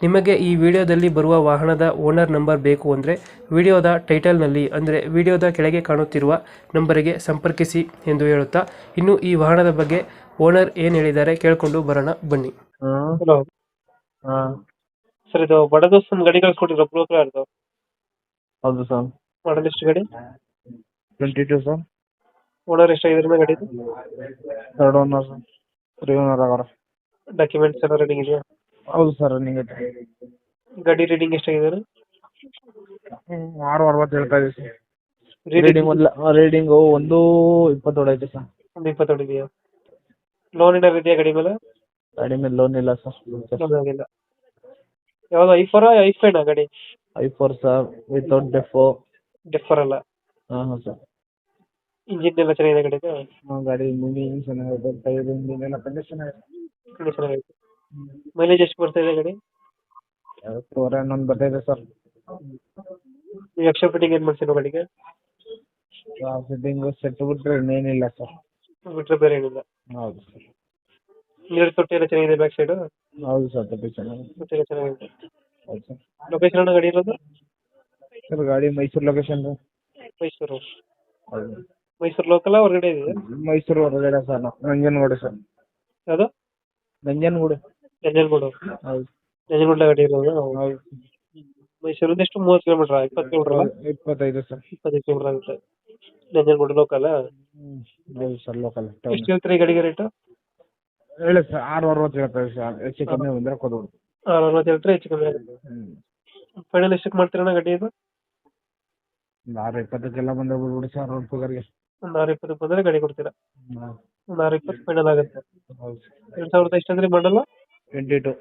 ನಿಮಗೆ ಈ ವಿಡಿಯೋದಲ್ಲಿ ಬರುವ ವಾಹನದ ಓನರ್ ನಂಬರ್ ಬೇಕು ಅಂದರೆ ವಿಡಿಯೋದ ಟೈಟಲ್ನಲ್ಲಿ ಅಂದರೆ ವಿಡಿಯೋದ ಕೆಳಗೆ ಕಾಣುತ್ತಿರುವ ನಂಬರಿಗೆ ಸಂಪರ್ಕಿಸಿ ಎಂದು ಹೇಳುತ್ತಾ ಇನ್ನು ಈ ವಾಹನದ ಬಗ್ಗೆ ಓನರ್ ಏನು ಹೇಳಿದ್ದಾರೆ ಕೇಳಿಕೊಂಡು ಬರೋಣ ಬನ್ನಿ. ಹ್ಮ್ ಹಲೋ ಹಾ. ಸರ್ ಇದು ಬಡದೋಸ್ತನ ಗಾಡಿ ಕೊಟ್ಟಿರೋ ಬ್ರೋಕರ್ ಯಾರ್ದು? ಹೌದು ಸರ್ ಮಾಡಲ್ ಎಷ್ಟು ಗಾಡಿ? ಟ್ವೆಂಟಿ ಟು ಸರ್ ಓನರ್ ಎಷ್ಟಾಗಿದ್ರೆ ಗಾಡಿ third owner sir three owner ಅವರ ಡಾಕ್ಯುಮೆಂಟ್ಸ್ ಎಲ್ಲ ರೆಡಿ ಇದೆಯಾ? ಹೌದು ಸರ್ ರನ್ನಿಂಗ್ ಐತೆ ಗಾಡಿ ರೀಡಿಂಗ್ ಎಷ್ಟಾಗಿದೆ ಹ್ಮ್, ಆರು ಅರವತ್ತು ಹೇಳ್ತಾ ಇದೆ ಸರ್. ರೀಡಿಂಗ್ ಒಂದು ರೀಡಿಂಗು ಒಂದು ಇಪ್ಪತ್ತೇಳು ಐತೆ ಸರ್. ಒಂದು ಇಪ್ಪತ್ತೇಳು ಇದೆಯಾ? ಲೋನ್ ಏನಾರು ಇದೆಯಾ ಗಾಡಿ ಮೇಲೆ? ಗಾಡಿ ಮೇಲೆ ಲೋನ್ ಇಲ್ಲ ಸರ್. ಲೋನ್ ಆಗಿಲ್ಲ ಯಾವ್ದು ಐ ಫೋರ್ ಐ ಫೈನಾ ಗಾಡಿ? ಐ ಫೋರ್ ಸರ್ ವಿತೌಟ್ ಡೆಫೋ ಡಿಫರ್ ಅಲ್ಲ. ಹಾಂ ಹಾಂ ಸರ್. ಇಂಜಿನ್ ಎಲ್ಲ ಚೆನ್ನಾಗಿದೆ ಗಾಡಿದು? ಹಾಂ ಗಾಡಿ ಮುಂದೆ ಚೆನ್ನಾಗಿದೆ. ಟೈರ್ ಇಂಜಿನ್ ಎಲ್ಲ ಕಂಡೀಷನ್ ಆಗಿದೆ. ಗಾಡಿ ಚೆನ್ನಾಗೈತೆ ಮೈಲೇಜ್ ಎಷ್ಟು ಬರ್ತಾ ಇದೆ ಗಾಡಿ? ಫೋರ್ ಬರ್ತಾ ಇದೆ ಸರ್. ನೀವು ಎಕ್ಸ್ಟ್ರಾ ಫಿಟ್ಟಿಂಗ್ ಏನು ಮಾಡ್ಸಿರೋ ಗಾಡಿಗೆ? ಫಿಟ್ಟಿಂಗು ಸೆಟ್ ಬಿಟ್ಟರೆ ಇನ್ನೇನಿಲ್ಲ ಸರ್. ಬಿಟ್ರೆ ಬೇರೆ ಏನಿಲ್ಲ. ಹೌದು ಸರ್. ನೀರು ತೊಟ್ಟಿ ಎಲ್ಲ ಚೆನ್ನಾಗಿದೆ ಬ್ಯಾಕ್ ಸೈಡು ಹೌದು ಸರ್ ತೊಟ್ಟಿ ಚೆನ್ನಾಗಿದೆ. ತೊಟ್ಟಿ ಎಲ್ಲ ಚೆನ್ನಾಗಿದೆ. ಹೌದು ಸರ್. ಲೊಕೇಶನ್ ಅಣ್ಣ ಗಾಡಿ ಇರೋದು? ಸರ್ ಗಾಡಿ ಮೈಸೂರು ಲೊಕೇಶನ್ ಮೈಸೂರು. ಹೌದು. ಮೈಸೂರು ಲೋಕಲ್ ಹೊರಗಡೆ ಇದೆ ಮೈಸೂರು ಹೊರಗಡೆ ಸರ್ ನಂಜನಗೂಡು ಸರ್. ಯಾವುದು? ನಂಜನಗೂಡು. ನಂಜನಗೂಡು. ಹೌದು. ನಂಜನಗೂಡ ಗಾಡಿ ಇರೋದು ಹೌದು. ಮೈಸೂರಿಂದ ಎಷ್ಟು ಮೂವತ್ತು ಕಿಲೋಮೀಟರ್? ಇಪ್ಪತ್ತು ಕಿಲೋಮೀಟರ್ ಇಪ್ಪತ್ತೈದು ಸರ್. ಇಪ್ಪತ್ತೈದು ಕಿಲೋಮೀಟರ್ ಆಗುತ್ತೆ. ನಂಜನಗೂಡು ಲೋಕಲ್ ಹೌದು ಸರ್ ಲೋಕಲ್ ಎಷ್ಟು ಹೇಳ್ತೀರಿ ಗಾಡಿಗೆ ರೇಟು ಹೇಳಿ ಸರ್ ಆರು ಅರವತ್ತು ಹೇಳ್ತಾರೆ ಸರ್. ಹೆಚ್ಚು ಕಮ್ಮಿ ಬಂದರೆ ಕೊಡ್ಬೋದು ಆರು ಅರವತ್ತು ಹೇಳ್ತಾರೆ ಹೆಚ್ಚು ಕಮ್ಮಿ ಆಗುತ್ತೆ? ಫೈನಲ್ ಎಷ್ಟಕ್ಕೆ ಮಾಡ್ತೀರಣ್ಣ ಗಾಡಿ ಇದು? ಒಂದು ಆರು ಇಪ್ಪತ್ತಕ್ಕೆಲ್ಲ ಬಂದರೆ ಬಿಡ್ಬಿಡಿ ಸರ್ ರೋಡ್ ಫಿಗರ್ಗೆ ಒಂದು ಆರು ಇಪ್ಪತ್ತಕ್ಕೆ ಬಂದರೆ ಗಾಡಿ ಕೊಡ್ತೀರಾ? ಒಂದು ಆರು ಇಪ್ಪತ್ತು ಫೈನಲ್ ಆಗುತ್ತೆ. ಎರಡು ಸಾವಿರದ ಎಷ್ಟು ಅಂದ್ರೆ ಮಾಡಲ್ಲ? Twenty two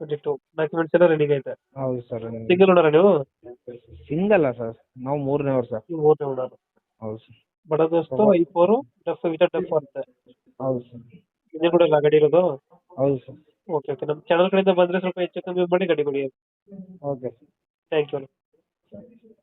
twenty two documents ಎಲ್ಲ ರೆಡಿ ಐತೆ ಹೌದು ಸರ್ ಸಿಂಗಲ್ ಓನರ ನೀವು? ಸಿಂಗಲ್ಲ ಸರ್ ನಾವು ಮೂರನೇ ವರ್ಷ. ನೀವು ಮೂರನೇ ಓನರ್. ಹೌದು ಸರ್ ಬಡ ದೋಸ್ತು ಐ ಫೋರು ಡಫ್ ವಿತೌಟ್ ಡಫ್ ಅಂತೆ ಹೌದು ಸರ್ ಇದೇ ಕೂಡ ಗಾಡಿ ಇರೋದು? ಹೌದು ಸರ್ ಓಕೆ ಓಕೆ ನಮ್ಮ ಚಾನಲ್ ಕಡೆಯಿಂದ ಬಂದ್ರೆ ಸ್ವಲ್ಪ ಹೆಚ್ಚು ಕಮ್ಮಿ ಮಾಡಿ ಗಾಡಿ ಕೊಡಿ. Okay thank you